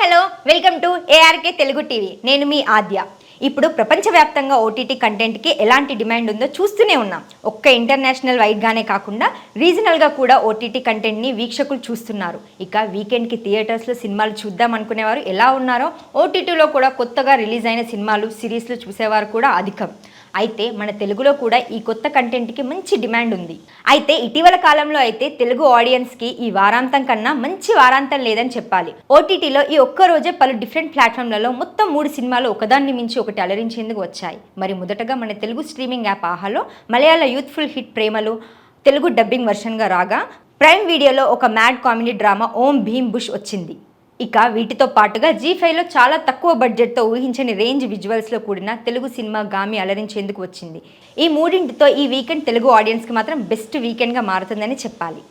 Hello. Welcome to ARK Telugu TV. నేను మీ ఆద్య. ఇప్పుడు ప్రపంచవ్యాప్తంగా ఓటీటీ కంటెంట్కి ఎలాంటి డిమాండ్ ఉందో చూస్తూనే ఉన్నాం. ఒక్క ఇంటర్నేషనల్ వైడ్గానే కాకుండా రీజనల్గా కూడా ఓటీటీ కంటెంట్ని వీక్షకులు చూస్తున్నారు. ఇక వీకెండ్కి థియేటర్స్లో సినిమాలు చూద్దాం అనుకునేవారు ఎలా ఉన్నారో ఓటీటీలో కూడా కొత్తగా రిలీజ్ అయిన సినిమాలు సిరీస్లు చూసేవారు కూడా అధికం. అయితే మన తెలుగులో కూడా ఈ కొత్త కంటెంట్కి మంచి డిమాండ్ ఉంది. అయితే ఇటీవల కాలంలో అయితే తెలుగు ఆడియన్స్కి ఈ వారాంతం కన్నా మంచి వారాంతం లేదని చెప్పాలి. ఓటీటీలో ఈ ఒక్క రోజే పలు డిఫరెంట్ ప్లాట్ఫామ్లలో మొత్తం మూడు సినిమాలు ఒకదాన్ని మించి ఒకటి అలరించేందుకు వచ్చాయి. మరి మొదటగా మన తెలుగు స్ట్రీమింగ్ యాప్ ఆహాలో మలయాళ యూత్ఫుల్ హిట్ ప్రేమలు తెలుగు డబ్బింగ్ వర్షన్గా రాగా ప్రైమ్ వీడియోలో ఒక mad comedy drama Om Bheem Bush వచ్చింది. ఇక వీటితో పాటుగా జీ ఫైవ్లో చాలా తక్కువ బడ్జెట్తో ఊహించని రేంజ్ విజువల్స్లో కూడిన తెలుగు సినిమా గామి అలరించేందుకు వచ్చింది. ఈ మూడింటితో ఈ వీకెండ్ తెలుగు ఆడియన్స్కి మాత్రం బెస్ట్ వీకెండ్గా మారుతుందని చెప్పాలి.